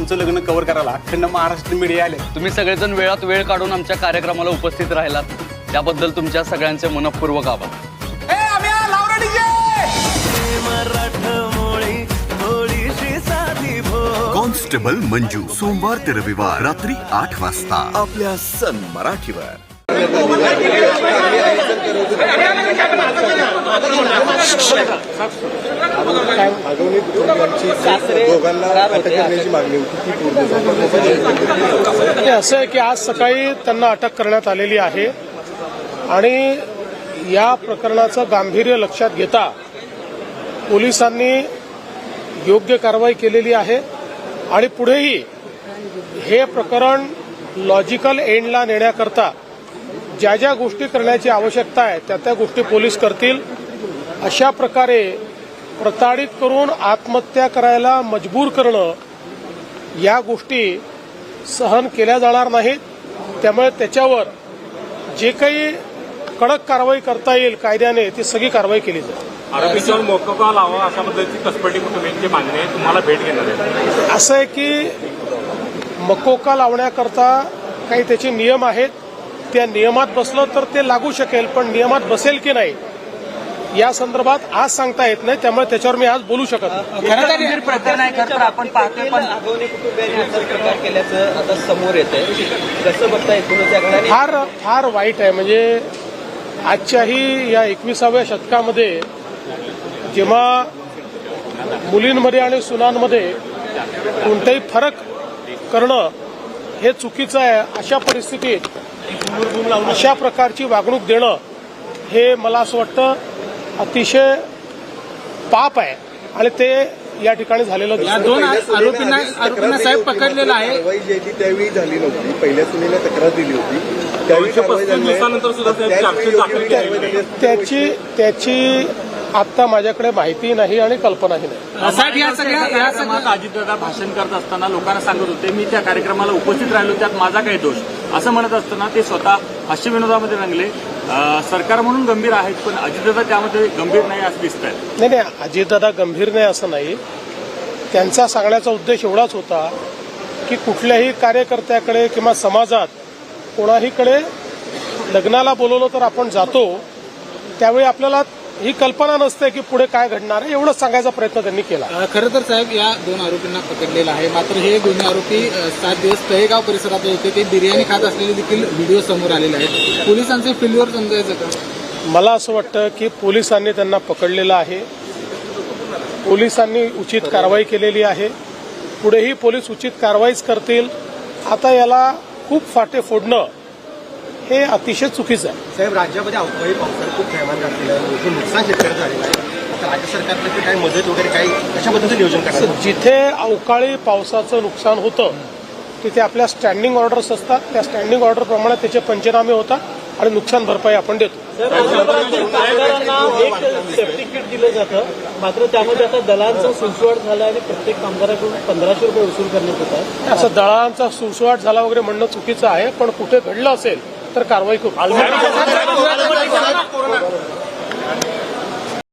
तुमचं लग्न कव्हर करायला अखंड महाराष्ट्र मीडिया आले. तुम्ही सगळेजण वेळात वेळ काढून आमच्या कार्यक्रमाला उपस्थित राहिलात. त्याबद्दल तुमच्या सगळ्यांचे मनपूर्वक आभार. कॉन्स्टेबल मंजू सोमवार ते रविवार रात्री आठ वाजता. आपल्या सन मराठीवर. आगामी दोघांना अटक करण्याची मागणी होती ती पूर्ण असं आहे की आज सकाळी त्यांना अटक करण्यात आलेली आहे आणि या प्रकरणाचं गांभीर्य लक्षात घेता पोलिसांनी योग्य कारवाई केलेली आहे आणि पुढेही हे प्रकरण लॉजिकल एंडला नेण्याकरता ज्या ज्या गोष्टी करण्याची आवश्यकता आहे त्या त्या गोष्टी पोलीस करतील. अशा प्रकारे प्रताडित करून आत्महत्या करायला मजबूर करणं या गोष्टी सहन केल्या जाणार नाहीत. त्यामुळे त्याच्यावर जे काही कडक कारवाई करता येईल कायद्याने ती सगळी कारवाई केली जाईल. आरोपींच्यावर मोकोका लावा अशा पद्धतीची कसपटी कुटुंबियांची मागणी आहे. तुम्हाला भेट घेणार आहे. असं आहे की मकोका लावण्याकरता काही त्याचे नियम आहेत. त्या नियमात बसलं तर ते लागू शकेल पण नियमात बसेल की नाही या संदर्भात आज सांगता येत नाही त्यामुळे त्याच्यावर मी आज बोलू शकत नाही. प्रकरण आहे खरं तर आपण पाहतोय पण आगवणे कुटुंबियांनी असा प्रकार केल्याचं आता समोर येत आहे कसं बघता एकूणच या घटनेने फार फार वाईट आहे म्हणजे आजच्याही या एकविसाव्या शतकामध्ये जेव्हा मुलींमध्ये आणि सुनांमध्ये कोणताही फरक करणं हे चुकीचं आहे अशा परिस्थितीत अशा प्रकारची वागणूक देणं हे मला असं वाटतं अतिशय पाप आहे. आणि ते या ठिकाणी झालेलं दिसतं दोन आरोपींना आरोपींना साहेब पकडलेला आहे. कारवाई जी ती त्यावेळी झाली नव्हती. पहिल्या सुनीला तक्रार दिली होती. त्यावेळी कारवाई झाली नाही. त्यांची. त्याची त्याची आत्ता माझ्याकडे माहिती नाही आणि कल्पनाही नाही. साहेब या सगळ्या कार्यक्रमात अजितदादा भाषण करत असताना लोकांना सांगत होते मी त्या कार्यक्रमाला उपस्थित राहिलो त्यात माझा काही दोष. असं म्हणत असताना ते स्वतः हास्यविनोदामध्ये रंगले. सरकार म्हणून गंभीर आहेत पण अजितदादा त्यामध्ये गंभीर नाही असं दिसत आहे नाही नाही अजितदादा गंभीर नाही असं नाही. त्यांचा सांगण्याचा उद्देश एवढाच होता की कुठल्याही कार्यकर्त्याकडे किंवा समाजात कोणाहीकडे लग्नाला बोलवलं तर आपण जातो त्यावेळी आपल्याला ही कल्पना नसते की पुढे काय घडणार आहे एवढंच सांगायचा प्रयत्न त्यांनी केला. खरं तर साहेब या दोन आरोपींना पकडलेलं आहे. मात्र हे दोन्ही आरोपी सात दिवस तळेगाव परिसरात होते. ते बिर्याणी खात असलेले देखील व्हिडिओ समोर आलेले आहेत. पोलिसांचे फिल्डवर समजायचं का? मला असं वाटतं की पोलिसांनी त्यांना पकडलेलं आहे. पोलिसांनी उचित कारवाई केलेली आहे. पुढेही पोलीस उचित कारवाईच करतील. आता याला खूप फाटे फोडणं हे अतिशय चुकीचं आहे. साहेब राज्यामध्ये अवकाळी पावसानं खूप थैमान घातलेलं आहे मोठं नुकसान शेतकऱ्याचं झालेलं आहे. आता राज्य सरकारतर्फे काही मदत वगैरे काही कशा पद्धतीचं नियोजन करणार जिथे अवकाळी पावसाचं नुकसान होतं तिथे आपल्या स्टँडिंग ऑर्डर्स असतात. त्या स्टँडिंग ऑर्डरप्रमाणे त्याचे पंचनामे होतात आणि नुकसान भरपाई आपण देतो. कामगारांना एक सेफ्टी किट दिलं जातं. मात्र त्यामध्ये आता दलांचा सुसवाट झाला आणि प्रत्येक कामगाराकडून पंधराशे रुपये वसूल करण्यात येत आहे असं दळांचा सुसवाट झाला वगैरे म्हणणं चुकीचं आहे पण कुठे घडलं असेल तर कारवाई करू.